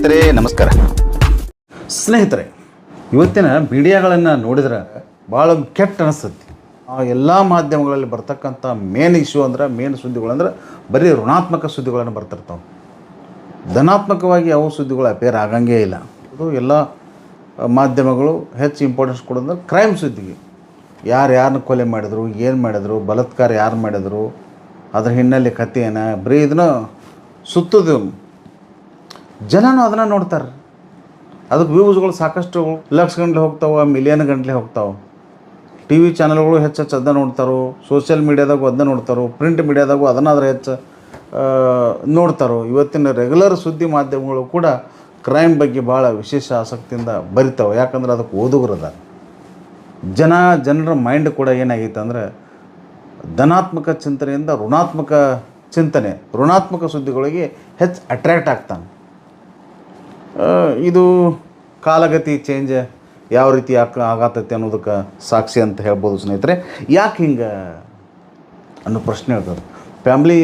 ಸ್ನೇಹಿತರೆ, ನಮಸ್ಕಾರ. ಸ್ನೇಹಿತರೆ, ಇವತ್ತಿನ ಮೀಡಿಯಾಗಳನ್ನು ನೋಡಿದ್ರೆ ಭಾಳ ಕೆಟ್ಟ ಅನಿಸ್ತತಿ. ಆ ಎಲ್ಲ ಮಾಧ್ಯಮಗಳಲ್ಲಿ ಬರ್ತಕ್ಕಂಥ ಮೇನ್ ಇಶ್ಯೂ ಅಂದ್ರೆ ಮೇನ್ ಸುದ್ದಿಗಳಂದ್ರೆ ಬರೀ ಋಣಾತ್ಮಕ ಸುದ್ದಿಗಳನ್ನು ಬರ್ತಿರ್ತಾವೆ. ಧನಾತ್ಮಕವಾಗಿ ಯಾವ ಸುದ್ದಿಗಳು ಅಪೇರ್ ಆಗಂಗೇ ಇಲ್ಲ. ಅದು ಎಲ್ಲ ಮಾಧ್ಯಮಗಳು ಹೆಚ್ಚು ಇಂಪಾರ್ಟೆನ್ಸ್ ಕೊಡೋದ್ರೆ ಕ್ರೈಮ್ ಸುದ್ದಿಗೆ. ಯಾರು ಯಾರನ್ನ ಕೊಲೆ ಮಾಡಿದ್ರು, ಏನು ಮಾಡಿದ್ರು, ಬಲತ್ಕಾರ ಯಾರು ಮಾಡಿದ್ರು, ಅದ್ರ ಹಿನ್ನೆಲೆ ಕಥೆ ಏನ ಬರೀ ಇದನ್ನ ಸುತ್ತದು ಜನನೂ ಅದನ್ನು ನೋಡ್ತಾರೆ. ಅದಕ್ಕೆ ವ್ಯೂಸ್ಗಳು ಸಾಕಷ್ಟು ಲಕ್ಷ ಗಂಟ್ಲೆ ಹೋಗ್ತಾವೆ ಮಿಲಿಯನ್ ಗಂಟ್ಲೆ ಹೋಗ್ತಾವೆ. ಟಿ ವಿ ಚಾನಲ್ಗಳು ಹೆಚ್ಚು ಹೆಚ್ಚು ಅದನ್ನ ನೋಡ್ತಾರೆ ಸೋಷಿಯಲ್ ಮೀಡ್ಯಾದಾಗೂ ಅದನ್ನ ನೋಡ್ತಾರೆ ಪ್ರಿಂಟ್ ಮೀಡ್ಯಾದಾಗೂ ಅದನ್ನಾದ್ರೆ ಹೆಚ್ಚು ನೋಡ್ತಾರೆ. ಇವತ್ತಿನ ರೆಗ್ಯುಲರ್ ಸುದ್ದಿ ಮಾಧ್ಯಮಗಳು ಕೂಡ ಕ್ರೈಮ್ ಬಗ್ಗೆ ಭಾಳ ವಿಶೇಷ ಆಸಕ್ತಿಯಿಂದ ಬರಿತಾವೆ. ಯಾಕಂದ್ರೆ ಅದಕ್ಕೆ ಓದುಗರದ ಜನ, ಜನರ ಮೈಂಡ್ ಕೂಡ ಏನಾಗೈತೆ ಅಂದರೆ ಧನಾತ್ಮಕ ಚಿಂತನೆಯಿಂದ ಋಣಾತ್ಮಕ ಚಿಂತನೆ, ಋಣಾತ್ಮಕ ಸುದ್ದಿಗಳಿಗೆ ಹೆಚ್ಚು ಅಟ್ರ್ಯಾಕ್ಟ್ ಆಗ್ತಾನೆ. ಇದು ಕಾಲಗತಿ ಚೇಂಜ್ ಯಾವ ರೀತಿ ಆಕ ಆಗತ್ತೈತೆ ಅನ್ನೋದಕ್ಕೆ ಸಾಕ್ಷಿ ಅಂತ ಹೇಳ್ಬೋದು ಸ್ನೇಹಿತರೆ. ಯಾಕೆ ಹಿಂಗೆ ಅನ್ನೋ ಪ್ರಶ್ನೆ ಹೇಳ್ತದೆ ಫ್ಯಾಮ್ಲಿ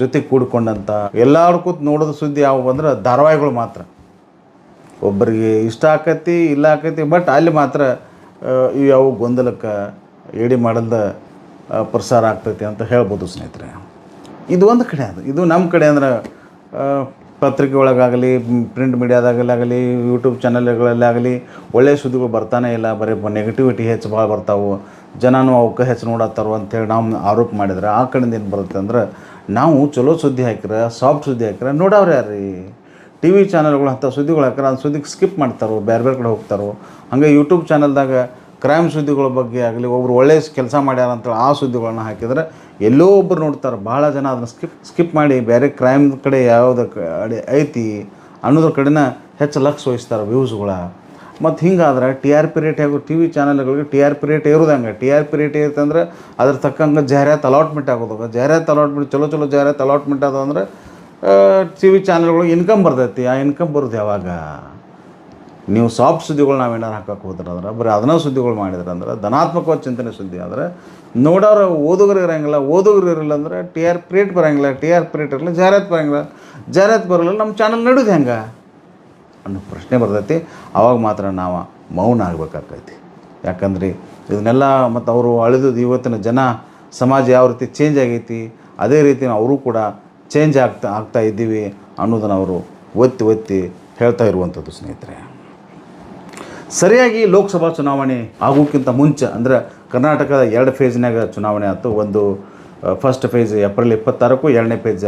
ಜೊತೆ ಕೂಡ್ಕೊಂಡಂಥ ಎಲ್ಲರೂ ಕೂತ್ ನೋಡೋದು ಸುದ್ದಿ ಯಾವ ಅಂದ್ರೆ ಧಾರಾವಾಹಿಗಳು ಮಾತ್ರ. ಒಬ್ಬರಿಗೆ ಇಷ್ಟ ಆಕತಿ, ಇಲ್ಲ ಆಕತಿ ಬಟ್ ಅಲ್ಲಿ ಮಾತ್ರ ಇವು ಯಾವ ಗೊಂದಲಕ್ಕೆ ಏಡಿ ಮಾಡಲ್ದ ಪ್ರಸಾರ ಆಗ್ತೈತಿ ಅಂತ ಹೇಳ್ಬೋದು ಸ್ನೇಹಿತರೆ. ಇದು ಒಂದು ಕಡೆ ಅದು. ಇದು ನಮ್ಮ ಕಡೆ ಅಂದ್ರೆ ಪತ್ರಿಕೆ ಒಳಗಾಗಲಿ ಪ್ರಿಂಟ್ ಮೀಡಿಯಾದಾಗಲಾಗಲಿ ಯೂಟ್ಯೂಬ್ ಚಾನಲ್ಗಳಲ್ಲಾಗಲಿ ಒಳ್ಳೆಯ ಸುದ್ದಿಗಳು ಬರ್ತಾನೆ ಇಲ್ಲ. ಬರೀ ನೆಗೆಟಿವಿಟಿ ಹೆಚ್ಚು ಭಾಳ ಬರ್ತಾವೆ. ಜನನು ಅವಕ್ಕೆ ಹೆಚ್ಚು ನೋಡತ್ತಾರೋ ಅಂತೇಳಿ ನಾವು ಆರೋಪ ಮಾಡಿದ್ರೆ ಆ ಕಡೆಯಿಂದ ಏನು ಬರುತ್ತೆ ಅಂದ್ರೆ, ನಾವು ಚಲೋ ಸುದ್ದಿ ಹಾಕಿದ್ರೆ ಸಾಫ್ಟ್ ಸುದ್ದಿ ಹಾಕಿರ ನೋಡೋರು ಯಾರೀ ಟಿ ವಿ ಚಾನಲ್ಗಳು ಅಂಥ ಸುದ್ದಿಗಳು ಹಾಕಿರ ಆ ಸುದ್ದಿಗೆ ಸ್ಕಿಪ್ ಮಾಡ್ತಾರೋ, ಬೇರೆ ಬೇರೆ ಕಡೆ ಹೋಗ್ತಾರೋ? ಹಂಗೆ ಯೂಟ್ಯೂಬ್ ಚಾನಲ್ದಾಗ ಕ್ರೈಮ್ ಸುದ್ದಿಗಳ ಬಗ್ಗೆ ಆಗಲಿ, ಒಬ್ರು ಒಳ್ಳೆಯ ಕೆಲಸ ಮಾಡ್ಯಾರ ಅಂತೇಳಿ ಆ ಸುದ್ದಿಗಳನ್ನ ಹಾಕಿದ್ರೆ ಎಲ್ಲೋ ಒಬ್ಬರು ನೋಡ್ತಾರೆ. ಭಾಳ ಜನ ಅದನ್ನು ಸ್ಕಿಪ್ ಸ್ಕಿಪ್ ಮಾಡಿ ಬೇರೆ ಕ್ರೈಮ್ ಕಡೆ ಯಾವುದೇ ಅಡಿ ಐತಿ, ಅನ್ನೋದ್ರ ಕಡೆನ ಹೆಚ್ಚು ಲಕ್ಷ ವಹಿಸ್ತಾರೆ ವ್ಯೂಸ್ಗಳ. ಮತ್ತು ಹಿಂಗಾದ್ರೆ ಟಿ ಆರ್ ಪಿ ರೇಟ್ ಹೇಗೋ ಟಿ ವಿ ಚಾನಲ್ಗಳಿಗೆ ಟಿ ಆರ್ ಪಿ ರೇಟ್ ಇರೋದಂಗೆ ಟಿ ಆರ್ ಪಿ ರೇಟ್ ಇರ್ತಂದ್ರೆ ಅದ್ರ ತಕ್ಕಂಗೆ ಜಾಹೀರಾತು ಅಲಾಟ್ಮೆಂಟ್ ಆಗೋದು. ಜಾಹೀರಾತು ಅಲಾಟ್ಮೆಂಟ್ ಚಲೋ ಚಲೋ ಜಾಹೀರಾತು ಅಲಾಟ್ಮೆಂಟ್ ಅದು ಅಂದ್ರೆ ಟಿ ವಿ ಚಾನಲ್ಗಳಿಗೆ ಇನ್ಕಮ್ ಬರ್ತೈತಿ. ಆ ಇನ್ಕಮ್ ಬರೋದು ಯಾವಾಗ? ನೀವು ಸಾಫ್ಟ್ ಸುದ್ದಿಗಳು ನಾವು ಏನಾರು ಹಾಕಕ್ಕೆ ಹೋದ್ರೆ ಅಂದ್ರೆ, ಬರೀ ಅದನ್ನ ಸುದ್ದಿಗಳು ಮಾಡಿದ್ರೆ ಅಂದ್ರೆ, ಧನಾತ್ಮಕವಾದ ಚಿಂತನೆ ಸುದ್ದಿ ಆದರೆ, ನೋಡೋರು ಓದುಗರು ಇರೋಂಗಿಲ್ಲ, ಓದುಗರು ಇರಲಿಲ್ಲ ಅಂದ್ರೆ ಟಿ ಆರ್ ಪ್ರೇಟ್ ಬರೋಂಗಿಲ್ಲ ಟಿ ಆರ್ ಪ್ರೇಟ್ ಇರಲಿಲ್ಲ ಇರಲ್ಲ ಜಾಹೀರಾತು ಬರೋಂಗಿಲ್ಲ, ಜಾಹೀರಾತು ಬರಲಿಲ್ಲ ನಮ್ಮ ಚಾನಲ್ ನಡೆದು ಹೆಂಗೆ? ಅನ್ನೋ ಪ್ರಶ್ನೆ ಬರ್ತೈತಿ. ಅವಾಗ ಮಾತ್ರ ನಾವು ಮೌನ ಆಗ್ಬೇಕಾಗ್ತೈತಿ. ಯಾಕಂದ್ರೆ ಇದನ್ನೆಲ್ಲ ಮತ್ತು ಅವರು ಅಳಿದು ಇವತ್ತಿನ ಜನ, ಸಮಾಜ ಯಾವ ರೀತಿ ಚೇಂಜ್ ಆಗೈತಿ, ಅದೇ ರೀತಿ ಅವರು ಕೂಡ ಚೇಂಜ್ ಆಗ್ತಾ ಆಗ್ತಾ ಇದ್ದೀವಿ ಅನ್ನೋದನ್ನು ಅವರು ಒತ್ತಿ ಒತ್ತಿ ಹೇಳ್ತಾ ಇರುವಂಥದ್ದು ಸ್ನೇಹಿತರೆ. ಸರಿಯಾಗಿ ಲೋಕಸಭಾ ಚುನಾವಣೆ ಆಗೋಕ್ಕಿಂತ ಮುಂಚೆ, ಅಂದ್ರೆ ಕರ್ನಾಟಕದ ಎರಡು ಫೇಜ್ನಾಗ ಚುನಾವಣೆ ಆಯ್ತು. ಒಂದು ಫಸ್ಟ್ ಫೇಜ್ ಏಪ್ರಿಲ್ ಇಪ್ಪತ್ತಾರಕ್ಕೂ, ಎರಡನೇ ಫೇಜ್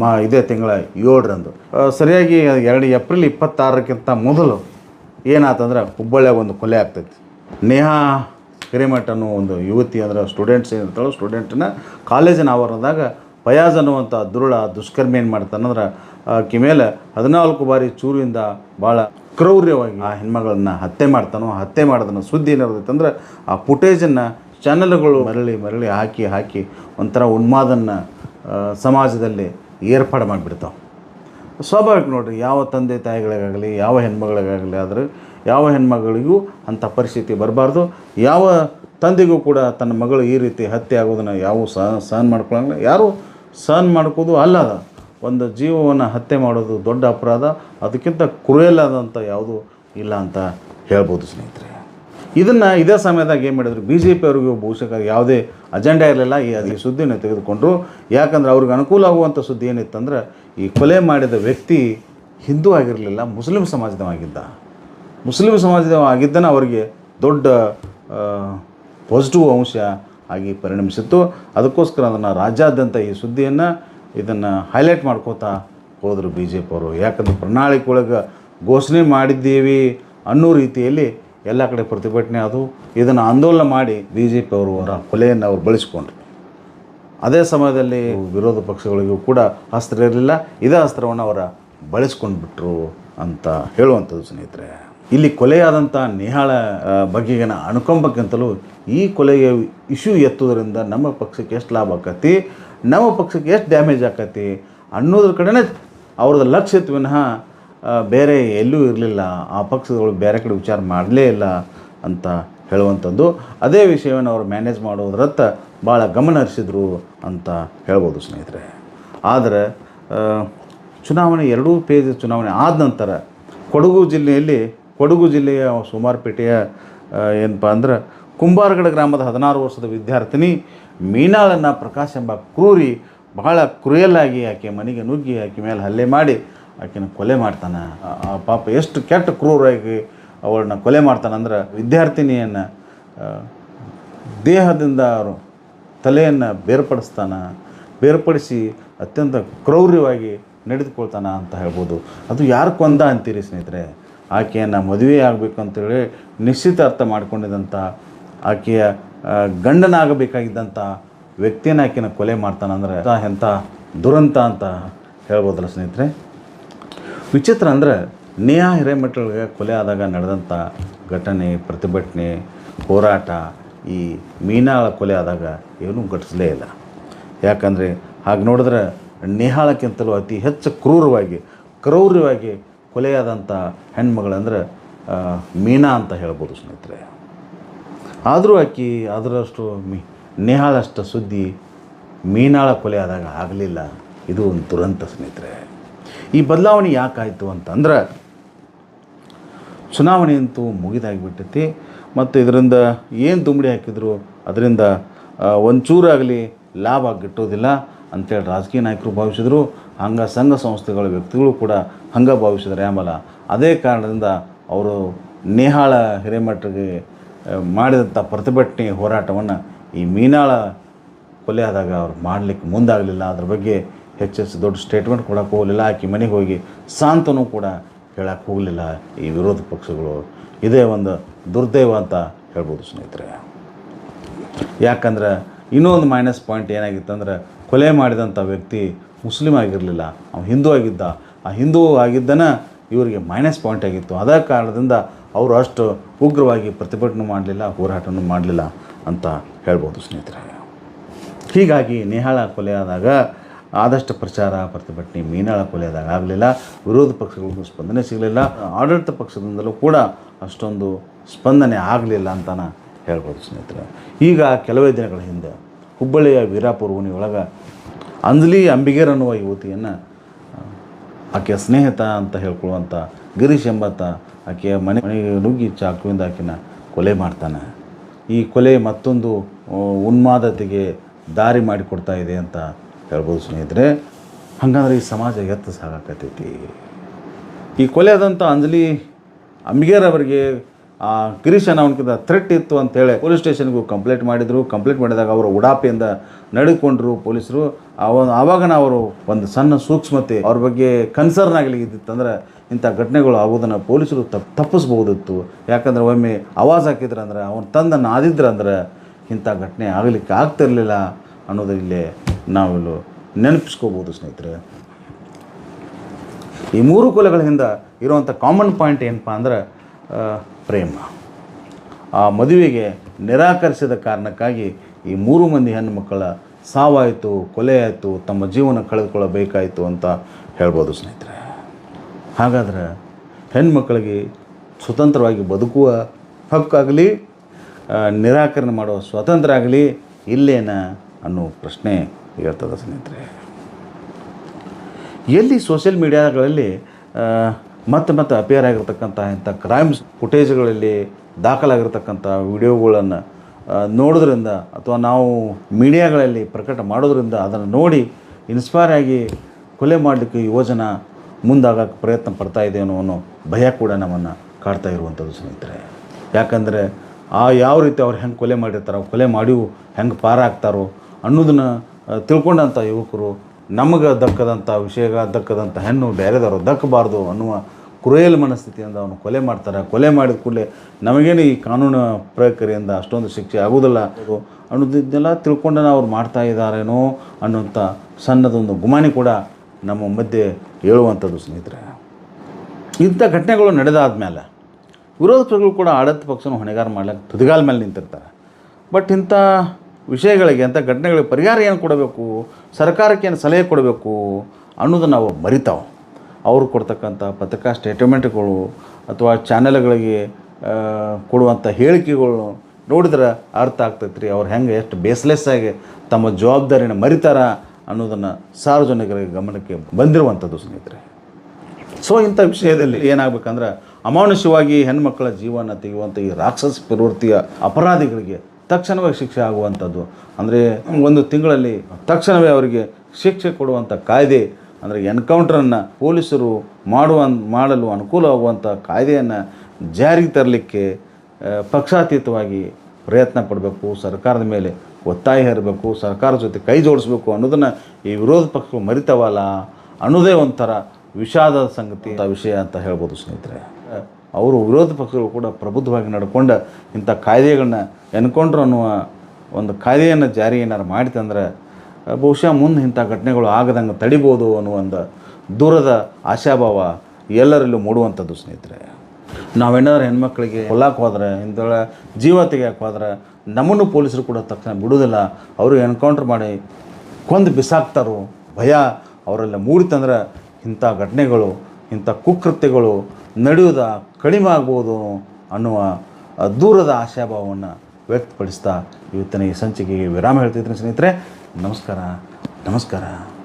ಮಾ, ಇದೇ ತಿಂಗಳ ಏಳರಂದು. ಸರಿಯಾಗಿ ಎರಡು ಏಪ್ರಿಲ್ ಇಪ್ಪತ್ತಾರಕ್ಕಿಂತ ಮೊದಲು ಏನಾತಂದ್ರೆ ಹುಬ್ಬಳ್ಳಿಯಾಗ ಒಂದು ಕೊಲೆ ಆಗ್ತೈತಿ. ನೇಹಾ ಹಿರೇಮಠ ಅನ್ನೋ ಒಂದು ಯುವತಿ ಅಂದ್ರೆ ಸ್ಟೂಡೆಂಟ್ಸ್ ಏನಿರ್ತಾಳೆ ಸ್ಟೂಡೆಂಟನ್ನ ಕಾಲೇಜಿನ ಆವರಣದಾಗ ಫಯಾಜ್ ಅನ್ನುವಂಥ ದುರುಳ ದುಷ್ಕರ್ಮಿ ಏನು ಮಾಡ್ತಾನಂದ್ರೆ, ಆಕೆ ಮೇಲೆ ಹದಿನಾಲ್ಕು ಬಾರಿ ಚೂರಿಂದ ಭಾಳ ಕ್ರೌರ್ಯವಾಗಿ ಆ ಹೆಣ್ಮಗಳನ್ನ ಹತ್ಯೆ ಮಾಡ್ತಾನೋ, ಹತ್ಯೆ ಮಾಡೋದನ್ನ ಸುದ್ದಿ ಏನಿರ್ತೈತೆ ಅಂದ್ರೆ ಆ ಫುಟೇಜನ್ನು ಚಾನಲ್ಗಳು ಮರಳಿ ಮರಳಿ ಹಾಕಿ ಹಾಕಿ ಒಂಥರ ಉನ್ಮಾದನ್ನ ಸಮಾಜದಲ್ಲಿ ಏರ್ಪಾಡು ಮಾಡಿಬಿಡ್ತಾವೆ. ಸ್ವಾಭಾವಿಕ ನೋಡ್ರಿ, ಯಾವ ತಂದೆ ತಾಯಿಗಳಿಗಾಗಲಿ, ಯಾವ ಹೆಣ್ಮಗಳಿಗಾಗಲಿ ಆದ್ರೆ ಯಾವ ಹೆಣ್ಮಗಳಿಗೂ ಅಂಥ ಪರಿಸ್ಥಿತಿ ಬರಬಾರ್ದು. ಯಾವ ತಂದೆಗೂ ಕೂಡ ತನ್ನ ಮಗಳು ಈ ರೀತಿ ಹತ್ಯೆ ಆಗೋದನ್ನು ಯಾವ ಸಹ ಸಹನ ಮಾಡ್ಕೊಳಂಗಿಲ್ಲ. ಯಾರು ಸಹನ ಮಾಡ್ಕೋದು ಅಲ್ಲ ಅದು ಒಂದು ಜೀವವನ್ನು ಹತ್ಯೆ ಮಾಡೋದು ದೊಡ್ಡ ಅಪರಾಧ, ಅದಕ್ಕಿಂತ ಕ್ರೂಯಲ್ ಯಾವುದು ಇಲ್ಲ ಅಂತ ಹೇಳ್ಬೋದು ಸ್ನೇಹಿತರೆ. ಇದನ್ನು ಇದೇ ಸಮಯದಾಗ ಏನು ಮಾಡಿದ್ರು? ಬಿ ಜೆ ಪಿ ಅವ್ರಿಗೂ ಬಹುಶಃ ಯಾವುದೇ ಅಜೆಂಡಾ ಇರಲಿಲ್ಲ. ಈ ಈ ಸುದ್ದಿಯನ್ನು ತೆಗೆದುಕೊಂಡ್ರು. ಯಾಕಂದ್ರೆ ಅವ್ರಿಗೆ ಅನುಕೂಲ ಆಗುವಂಥ ಸುದ್ದಿ ಏನಿತ್ತಂದ್ರೆ ಈ ಕೊಲೆ ಮಾಡಿದ ವ್ಯಕ್ತಿ ಹಿಂದೂ ಆಗಿರಲಿಲ್ಲ, ಮುಸ್ಲಿಂ ಸಮಾಜದವಾಗಿದ್ದ ಮುಸ್ಲಿಂ ಸಮಾಜದವ ಆಗಿದ್ದನ ಅವರಿಗೆ ದೊಡ್ಡ ಪಾಸಿಟಿವ್ ಅಂಶ ಆಗಿ ಪರಿಣಮಿಸಿತ್ತು. ಅದಕ್ಕೋಸ್ಕರ ಅದನ್ನು ರಾಜ್ಯಾದ್ಯಂತ ಈ ಸುದ್ದಿಯನ್ನು ಇದನ್ನು ಹೈಲೈಟ್ ಮಾಡ್ಕೋತಾ ಹೋದರು ಬಿ ಜೆ ಪಿಯವರು ಯಾಕಂದ್ರೆ ಪ್ರಣಾಳಿಕೆ ಒಳಗೆ ಘೋಷಣೆ ಮಾಡಿದ್ದೀವಿ ಅನ್ನೋ ರೀತಿಯಲ್ಲಿ ಎಲ್ಲ ಕಡೆ ಪ್ರತಿಭಟನೆ ಅದು ಇದನ್ನು ಆಂದೋಲನ ಮಾಡಿ ಬಿ ಜೆ ಪಿಯವರು ಅವರ ಕೊಲೆಯನ್ನು ಅವರು ಬಳಸಿಕೊಂಡ್ರು. ಅದೇ ಸಮಯದಲ್ಲಿ ವಿರೋಧ ಪಕ್ಷಗಳಿಗೂ ಕೂಡ ಅಸ್ತ್ರ ಇರಲಿಲ್ಲ. ಇದೇ ಅಸ್ತ್ರವನ್ನು ಅವರ ಬಳಸ್ಕೊಂಡು ಬಿಟ್ರು ಅಂತ ಹೇಳುವಂಥದ್ದು ಸ್ನೇಹಿತರೆ. ಇಲ್ಲಿ ಕೊಲೆಯಾದಂಥ ನೇಹಾಳ ಬಗೆಗಿನ ಅನುಕಂಪಕ್ಕಿಂತಲೂ ಈ ಕೊಲೆಯ ಇಶ್ಯೂ ಎತ್ತುವುದರಿಂದ ನಮ್ಮ ಪಕ್ಷಕ್ಕೆ ಎಷ್ಟು ಲಾಭ ಆಕತಿ, ನಮ್ಮ ಪಕ್ಷಕ್ಕೆ ಎಷ್ಟು ಡ್ಯಾಮೇಜ್ ಆಕತಿ ಅನ್ನೋದ್ರ ಕಡೆನೇ ಅವ್ರದ್ದು ಲಕ್ಷ್ಯ ವಿನಃ ಬೇರೆ ಎಲ್ಲೂ ಇರಲಿಲ್ಲ. ಆ ಪಕ್ಷದೊಳಗೆ ಬೇರೆ ಕಡೆ ವಿಚಾರ ಮಾಡಲೇ ಇಲ್ಲ ಅಂತ ಹೇಳುವಂಥದ್ದು. ಅದೇ ವಿಷಯವನ್ನು ಅವರು ಮ್ಯಾನೇಜ್ ಮಾಡೋದ್ರತ್ತ ಭಾಳ ಗಮನ ಹರಿಸಿದ್ರು ಅಂತ ಹೇಳ್ಬೋದು ಸ್ನೇಹಿತರೆ. ಆದರೆ ಚುನಾವಣೆ ಎರಡೂ ಪೇಜ್ ಚುನಾವಣೆ ಆದ ನಂತರ ಕೊಡಗು ಜಿಲ್ಲೆಯಲ್ಲಿ ಕೊಡಗು ಜಿಲ್ಲೆಯ ಸುಮಾರುಪೇಟೆಯ ಏನಪ್ಪ ಅಂದ್ರೆ ಕುಂಬಾರಗಡ ಗ್ರಾಮದ ಹದಿನಾರು ವರ್ಷದ ವಿದ್ಯಾರ್ಥಿನಿ ಮೀನಾಳನ್ನು ಪ್ರಕಾಶ್ ಎಂಬ ಕ್ರೂರಿ, ಬಹಳ ಕ್ರೂಯಲ್ ಆಗಿ ಆಕೆ ಮನೆಗೆ ನುಗ್ಗಿ ಆಕೆ ಮೇಲೆ ಹಲ್ಲೆ ಮಾಡಿ ಆಕೆನ ಕೊಲೆ ಮಾಡ್ತಾನೆ. ಆ ಪಾಪ ಎಷ್ಟು ಕೆಟ್ಟ ಕ್ರೂರಾಗಿ ಅವಳನ್ನ ಕೊಲೆ ಮಾಡ್ತಾನಂದ್ರೆ ವಿದ್ಯಾರ್ಥಿನಿಯನ್ನು ದೇಹದಿಂದ ಅವರು ತಲೆಯನ್ನು ಬೇರ್ಪಡಿಸ್ತಾನೆ, ಬೇರ್ಪಡಿಸಿ ಅತ್ಯಂತ ಕ್ರೌರ್ಯವಾಗಿ ನಡೆದುಕೊಳ್ತಾನ ಅಂತ ಹೇಳ್ಬೋದು. ಅದು ಯಾರು ಕೊಂದ ಅಂತೀರಿ ಸ್ನೇಹಿತರೆ? ಆಕೆಯನ್ನು ಮದುವೆ ಆಗಬೇಕು ಅಂತೇಳಿ ನಿಶ್ಚಿತಾರ್ಥ ಮಾಡ್ಕೊಂಡಿದ್ದಂಥ ಆಕೆಯ ಗಂಡನಾಗಬೇಕಾಗಿದ್ದಂಥ ವ್ಯಕ್ತಿಯನ್ನು ಆಕೆನ ಕೊಲೆ ಮಾಡ್ತಾನಂದ್ರೆ ಎಂಥ ದುರಂತ ಅಂತ ಹೇಳ್ಬೋದಲ್ಲ ಸ್ನೇಹಿತರೆ? ವಿಚಿತ್ರ ಅಂದರೆ ನೇಹಾ ಹಿರೇಮಠಳಿಗೆ ಕೊಲೆ ಆದಾಗ ನಡೆದಂಥ ಘಟನೆ, ಪ್ರತಿಭಟನೆ, ಹೋರಾಟ ಈ ಮೀನಾಳ ಕೊಲೆ ಆದಾಗ ಏನೂ ಘಟಿಸಲೇ ಇಲ್ಲ. ಯಾಕಂದರೆ ಹಾಗೆ ನೋಡಿದ್ರೆ ನೇಹಾಳಕ್ಕಿಂತಲೂ ಅತಿ ಹೆಚ್ಚು ಕ್ರೂರವಾಗಿ, ಕ್ರೌರ್ಯವಾಗಿ ಕೊಲೆಯಾದಂಥ ಹೆಣ್ಮಗಳಂದರೆ ಮೀನಾ ಅಂತ ಹೇಳ್ಬೋದು ಸ್ನೇಹಿತರೆ. ಆದರೂ ಆಕಿ ಅದರಷ್ಟು ಮೀ, ನೇಹಾಳಷ್ಟು ಸುದ್ದಿ ಮೀನಾಳ ಕೊಲೆ ಆದಾಗ ಆಗಲಿಲ್ಲ. ಇದು ಒಂದು ದುರಂತ ಸ್ನೇಹಿತರೆ. ಈ ಬದಲಾವಣೆ ಯಾಕಾಯಿತು ಅಂತಂದ್ರೆ, ಚುನಾವಣೆ ಅಂತೂ ಮುಗಿದಾಗಿಬಿಟ್ಟೈತಿ. ಮತ್ತು ಇದರಿಂದ ಏನು ದುಂಬಡಿ ಹಾಕಿದ್ರು, ಅದರಿಂದ ಒಂಚೂರಾಗಲಿ ಲಾಭ ಗಿಟ್ಟೋದಿಲ್ಲ. ಅಂತೇಳಿ ರಾಜಕೀಯ ನಾಯಕರು ಭಾವಿಸಿದರು, ಹಂಗೆ ಸಂಘ ಸಂಸ್ಥೆಗಳ ವ್ಯಕ್ತಿಗಳು ಕೂಡ ಹಂಗೆ ಭಾವಿಸಿದ್ರು ಆಮೇಲೆ ಅದೇ ಕಾರಣದಿಂದ ಅವರು ನೇಹಾಳ ಹಿರೇಮಠಗೆ ಮಾಡಿದಂಥ ಪ್ರತಿಭಟನೆ ಹೋರಾಟವನ್ನು ಈ ಮೀನಾಳ ಕೊಲೆ ಆದಾಗ ಅವ್ರು ಮಾಡಲಿಕ್ಕೆ ಮುಂದಾಗಲಿಲ್ಲ. ಅದ್ರ ಬಗ್ಗೆ ಹೆಚ್ಚೆಚ್ಚು ದೊಡ್ಡ ಸ್ಟೇಟ್ಮೆಂಟ್ ಕೊಡೋಕೆ ಹೋಗಲಿಲ್ಲ. ಆಕೆ ಮನೆಗೆ ಹೋಗಿ ಸಾಂತನೂ ಕೂಡ ಹೇಳಕ್ಕೆ ಹೋಗಲಿಲ್ಲ ಈ ವಿರೋಧ ಪಕ್ಷಗಳು. ಇದೇ ಒಂದು ದುರ್ದೈವ ಅಂತ ಹೇಳ್ಬೋದು ಸ್ನೇಹಿತರೆ. ಯಾಕಂದ್ರೆ ಇನ್ನೊಂದು ಮೈನಸ್ ಪಾಯಿಂಟ್ ಏನಾಗಿತ್ತಂದ್ರೆ ಕೊಲೆ ಮಾಡಿದಂಥ ವ್ಯಕ್ತಿ ಮುಸ್ಲಿಂ ಆಗಿರಲಿಲ್ಲ. ಅವ ಹಿಂದೂ ಆಗಿದ್ದ. ಆ ಹಿಂದೂ ಆಗಿದ್ದನ ಇವರಿಗೆ ಮೈನಸ್ ಪಾಯಿಂಟ್ ಆಗಿತ್ತು. ಅದ ಕಾರಣದಿಂದ ಅವರು ಅಷ್ಟು ಉಗ್ರವಾಗಿ ಪ್ರತಿಭಟನೆ ಮಾಡಲಿಲ್ಲ ಹೋರಾಟವನ್ನು ಮಾಡಲಿಲ್ಲ ಅಂತ ಹೇಳ್ಬೋದು ಸ್ನೇಹಿತರೆ. ಹೀಗಾಗಿ ನೇಹಾಳ ಕೊಲೆ ಆದಾಗ ಆದಷ್ಟು ಪ್ರಚಾರ, ಪ್ರತಿಭಟನೆ, ಮೀನಾಳ ಕೊಲೆಯಾದಾಗ ಆಗಲಿಲ್ಲ. ವಿರೋಧ ಪಕ್ಷಗಳಿಗೂ ಸ್ಪಂದನೆ ಸಿಗಲಿಲ್ಲ. ಆಡಳಿತ ಪಕ್ಷದಿಂದಲೂ ಕೂಡ ಅಷ್ಟೊಂದು ಸ್ಪಂದನೆ ಆಗಲಿಲ್ಲ ಅಂತಾನೆ ಹೇಳ್ಬೋದು ಸ್ನೇಹಿತರೆ. ಈಗ ಕೆಲವೇ ದಿನಗಳ ಹಿಂದೆ ಹುಬ್ಬಳ್ಳಿಯ ವೀರಾಪುರ ಓಣಿಯೊಳಗೆ ಅಂಜಲಿ ಅಂಬಿಗೇರ್ ಅನ್ನುವ ಯುವತಿಯನ್ನು ಆಕೆಯ ಸ್ನೇಹಿತ ಅಂತ ಹೇಳ್ಕೊಳ್ಳುವಂಥ ಗಿರೀಶ್ ಎಂಬತ್ತ ಆಕೆಯ ಮನೆ ಮನೆಗೆ ನುಗ್ಗಿ ಚಾಕುವಿಂದ ಆಕೆನ ಕೊಲೆ ಮಾಡ್ತಾನೆ. ಈ ಕೊಲೆ ಮತ್ತೊಂದು ಉನ್ಮಾದತೆಗೆ ದಾರಿ ಮಾಡಿಕೊಡ್ತಾ ಇದೆ ಅಂತ ಹೇಳ್ಬೋದು ಸ್ನೇಹಿತರೆ. ಹಂಗಂದ್ರೆ ಈ ಸಮಾಜ ಎತ್ತ ಸಾಗಾಕತ್ತೈತಿ ಈ ಕೊಲೆ ಆದಂಥ ಅಂಜಲಿ ಅಂಬಿಗೇರ್ ಅವರಿಗೆ ಆ ಗಿರೀಶ್ ಅನ್ನೋನ್ಕಿಂತ ಥ್ರೆಟ್ ಇತ್ತು ಅಂತೇಳಿ ಪೊಲೀಸ್ ಸ್ಟೇಷನ್ಗೂ ಕಂಪ್ಲೇಂಟ್ ಮಾಡಿದರು. ಕಂಪ್ಲೇಂಟ್ ಮಾಡಿದಾಗ ಅವರು ಉಡಾಪಿಯಿಂದ ನಡೆದುಕೊಂಡ್ರು ಪೊಲೀಸರು. ಅವ ಆವಾಗ ಅವರು ಒಂದು ಸಣ್ಣ ಸೂಕ್ಷ್ಮತೆ ಅವ್ರ ಬಗ್ಗೆ ಕನ್ಸರ್ನ್ ಆಗಲಿಕ್ಕಿತ್ತಂದ್ರೆ ಇಂಥ ಘಟನೆಗಳು ಆಗೋದನ್ನು ಪೊಲೀಸರು ತಪ್ಪು ತಪ್ಪಿಸ್ಬೋದಿತ್ತು ಯಾಕಂದ್ರೆ ಒಮ್ಮೆ ಆವಾಜ್ ಹಾಕಿದ್ರಂದ್ರೆ ಅವ್ನು ತಂದ ನಾದಿದ್ರಂದ್ರೆ ಇಂಥ ಘಟನೆ ಆಗಲಿಕ್ಕೆ ಆಗ್ತಿರಲಿಲ್ಲ ಅನ್ನೋದು ಇಲ್ಲಿ ನಾವಿಲ್ಲು ನೆನಪಿಸ್ಕೋಬೋದು ಸ್ನೇಹಿತರೆ. ಈ ಮೂರು ಕುಲಗಳ ಹಿಂದೆ ಇರುವಂಥ ಕಾಮನ್ ಪಾಯಿಂಟ್ ಏನಪ್ಪ ಅಂದ್ರೆ ಪ್ರೇಮ. ಆ ಮದುವೆಗೆ ನಿರಾಕರಿಸಿದ ಕಾರಣಕ್ಕಾಗಿ ಈ ಮೂರು ಮಂದಿ ಹೆಣ್ಣುಮಕ್ಕಳ ಸಾವಾಯಿತು, ಕೊಲೆ ಆಯಿತು, ತಮ್ಮ ಜೀವನ ಕಳೆದುಕೊಳ್ಳಬೇಕಾಯಿತು ಅಂತ ಹೇಳ್ಬೋದು ಸ್ನೇಹಿತರೆ. ಹಾಗಾದ್ರೆ ಹೆಣ್ಮಕ್ಕಳಿಗೆ ಸ್ವತಂತ್ರವಾಗಿ ಬದುಕುವ ಹಕ್ಕಾಗಲಿ ನಿರಾಕರಣೆ ಮಾಡುವ ಸ್ವಾತಂತ್ರ್ಯ ಆಗಲಿ, ಇಲ್ಲೇನ ಅನ್ನೋ ಪ್ರಶ್ನೆ ಹೇಳ್ತದೆ ಸ್ನೇಹಿತರೆ. ಎಲ್ಲಿ ಸೋಷಿಯಲ್ ಮೀಡಿಯಾಗಳಲ್ಲಿ ಮತ್ತೆ ಮತ್ತೆ ಅಪಿಯರ್ ಆಗಿರ್ತಕ್ಕಂಥ ಇಂಥ ಕ್ರೈಮ್ಸ್ ಫುಟೇಜ್ಗಳಲ್ಲಿ ದಾಖಲಾಗಿರ್ತಕ್ಕಂಥ ವಿಡಿಯೋಗಳನ್ನು ನೋಡೋದ್ರಿಂದ ಅಥವಾ ನಾವು ಮೀಡಿಯಾಗಳಲ್ಲಿ ಪ್ರಕಟ ಮಾಡೋದ್ರಿಂದ ಅದನ್ನು ನೋಡಿ ಇನ್ಸ್ಪೈರ್ ಆಗಿ ಕೊಲೆ ಮಾಡಲಿಕ್ಕೆ ಯುವಜನ ಮುಂದಾಗಕ್ಕೆ ಪ್ರಯತ್ನ ಪಡ್ತಾ ಇದೆಯೋ ಅನ್ನೋ ಭಯ ಕೂಡ ನಮ್ಮನ್ನು ಕಾಡ್ತಾ ಇರುವಂಥದ್ದು ಸ್ನೇಹಿತರೆ. ಯಾಕಂದರೆ ಆ ಯಾವ ರೀತಿ ಅವ್ರು ಹೆಂಗೆ ಕೊಲೆ ಮಾಡಿರ್ತಾರೋ, ಕೊಲೆ ಮಾಡಿಯೂ ಹೆಂಗೆ ಪಾರಾಗ್ತಾರೋ ಅನ್ನೋದನ್ನು ತಿಳ್ಕೊಂಡಂಥ ಯುವಕರು ನಮಗೆ ದಕ್ಕದಂಥ ವಿಷಯ ದಕ್ಕದಂಥ ಹೆಣ್ಣು ಬೇರೆದವರು ದಕ್ಕಬಾರ್ದು ಅನ್ನುವ ಕ್ರೂಯಲ್ ಮನಸ್ಥಿತಿಯಿಂದ ಅವನು ಕೊಲೆ ಮಾಡ್ತಾರೆ. ಕೊಲೆ ಮಾಡಿದ ಕೂಡಲೇ ನಮಗೇನು ಈ ಕಾನೂನು ಪ್ರಕ್ರಿಯೆಯಿಂದ ಅಷ್ಟೊಂದು ಶಿಕ್ಷೆ ಆಗೋದಿಲ್ಲ. ಅನ್ನೋದನ್ನೆಲ್ಲ ತಿಳ್ಕೊಂಡು ಅವ್ರು ಮಾಡ್ತಾ ಇದ್ದಾರೇನೋ ಅನ್ನುವಂಥ ಸಣ್ಣದೊಂದು ಗುಮಾನಿ ಕೂಡ ನಮ್ಮ ಮಧ್ಯೆ ಹೇಳುವಂಥದ್ದು ಸ್ನೇಹಿತರೆ. ಇಂಥ ಘಟನೆಗಳು ನಡೆದಾದ ಮೇಲೆ ವಿರೋಧ ಪಕ್ಷಗಳು ಕೂಡ ಆಡಳಿತ ಪಕ್ಷನ ಹೊಣೆಗಾರ ಮಾಡಲಿಕ್ಕೆ ತುದಿಗಾಲ ಮೇಲೆ ನಿಂತಿರ್ತಾರೆ. ಬಟ್ ಇಂಥ ವಿಷಯಗಳಿಗೆ ಅಂಥ ಘಟನೆಗಳಿಗೆ ಪರಿಹಾರ ಏನು ಕೊಡಬೇಕು? ಸರ್ಕಾರಕ್ಕೆ ಏನು ಸಲಹೆ ಕೊಡಬೇಕು ಅನ್ನೋದನ್ನು ನಾವು ಮರಿತಾವೆ. ಅವರು ಕೊಡ್ತಕ್ಕಂಥ ಪತ್ರಿಕಾ ಸ್ಟೇಟ್ಮೆಂಟ್ಗಳು ಅಥವಾ ಚಾನೆಲ್ಗಳಿಗೆ ಕೊಡುವಂಥ ಹೇಳಿಕೆಗಳು ನೋಡಿದ್ರೆ ಅರ್ಥ ಆಗ್ತೈತೆ ರೀ ಅವ್ರು ಹೆಂಗೆ ಎಷ್ಟು ಬೇಸ್ಲೆಸ್ ಆಗಿ ತಮ್ಮ ಜವಾಬ್ದಾರಿನ ಮರಿತಾರ ಅನ್ನೋದನ್ನು ಸಾರ್ವಜನಿಕರಿಗೆ ಗಮನಕ್ಕೆ ಬಂದಿರುವಂಥದ್ದು ಸ್ನೇಹಿತರೆ. ಸೊ ಇಂಥ ವಿಷಯದಲ್ಲಿ ಏನಾಗಬೇಕಂದ್ರೆ ಅಮಾನುಷವಾಗಿ ಹೆಣ್ಮಕ್ಕಳ ಜೀವನ ತೆಗೆಯುವಂಥ ಈ ರಾಕ್ಷಸ ಪ್ರವೃತ್ತಿಯ ಅಪರಾಧಿಗಳಿಗೆ ತಕ್ಷಣವಾಗಿ ಶಿಕ್ಷೆ ಆಗುವಂಥದ್ದು. ಅಂದರೆ ಒಂದು ತಿಂಗಳಲ್ಲಿ ತಕ್ಷಣವೇ ಅವರಿಗೆ ಶಿಕ್ಷೆ ಕೊಡುವಂಥ ಕಾಯ್ದೆ, ಅಂದರೆ ಎನ್ಕೌಂಟ್ರನ್ನು ಪೊಲೀಸರು ಮಾಡುವ ಮಾಡಲು ಅನುಕೂಲವಾಗುವಂಥ ಕಾಯ್ದೆಯನ್ನು ಜಾರಿಗೆ ತರಲಿಕ್ಕೆ ಪಕ್ಷಾತೀತವಾಗಿ ಪ್ರಯತ್ನ ಪಡಬೇಕು, ಸರ್ಕಾರದ ಮೇಲೆ ಒತ್ತಾಯ ಹೇರಬೇಕು ಸರ್ಕಾರದ ಜೊತೆ ಕೈ ಜೋಡಿಸ್ಬೇಕು ಅನ್ನೋದನ್ನು ಈ ವಿರೋಧ ಪಕ್ಷಗಳು ಮರಿತವಲ್ಲ ಅನ್ನೋದೇ ಒಂಥರ ವಿಷಾದದ ಸಂಗತಿ ವಿಷಯ ಅಂತ ಹೇಳ್ಬೋದು ಸ್ನೇಹಿತರೆ. ಅವರು ವಿರೋಧ ಪಕ್ಷಗಳು ಕೂಡ ಪ್ರಬುದ್ಧವಾಗಿ ನಡ್ಕೊಂಡು ಇಂಥ ಕಾಯ್ದೆಗಳನ್ನ ಎನ್ಕೌಂಟ್ರ್ ಅನ್ನುವ ಒಂದು ಕಾಯ್ದೆಯನ್ನು ಜಾರಿ ಏನಾರು ಮಾಡಿತಂದ್ರೆ ಬಹುಶಃ ಮುಂದೆ ಇಂಥ ಘಟನೆಗಳು ಆಗದಂಗೆ ತಡಿಬೋದು ಅನ್ನುವ ಒಂದು ದೂರದ ಆಶಾಭಾವ ಎಲ್ಲರಲ್ಲೂ ಮೂಡುವಂಥದ್ದು ಸ್ನೇಹಿತರೆ. ನಾವೇನಾದ್ರು ಹೆಣ್ಮಕ್ಳಿಗೆ ಕೊಲ್ಲಕ್ಕೆ ಹೋದ್ರೆ ಇಂಥ ಜೀವ ತೆಗಿಯಕ್ಕೆ ಹೋದ್ರೆ ನಮ್ಮನ್ನು ಪೊಲೀಸರು ಕೂಡ ತಕ್ಷಣ ಬಿಡೋದಿಲ್ಲ ಅವರು ಎನ್ಕೌಂಟ್ರ್ ಮಾಡಿ ಕೊಂದು ಬಿಸಾಕ್ತಾರೋ ಭಯ ಅವರೆಲ್ಲ ಮೂಡಿತಂದ್ರೆ ಇಂಥ ಘಟನೆಗಳು ಇಂಥ ಕುಕೃತ್ಯಗಳು ನಡೆಯುವುದ ಕಡಿಮೆ ಆಗ್ಬೋದು ಅನ್ನುವ ದೂರದ ಆಶಾಭಾವವನ್ನು ವ್ಯಕ್ತಪಡಿಸ್ತಾ ಇವತ್ತಿನ ಈ ಸಂಚಿಕೆಗೆ ವಿರಾಮ ಹೇಳ್ತಿದ್ದೀನಿ ಸ್ನೇಹಿತರೆ, ನಮಸ್ಕಾರ ನಮಸ್ಕಾರ.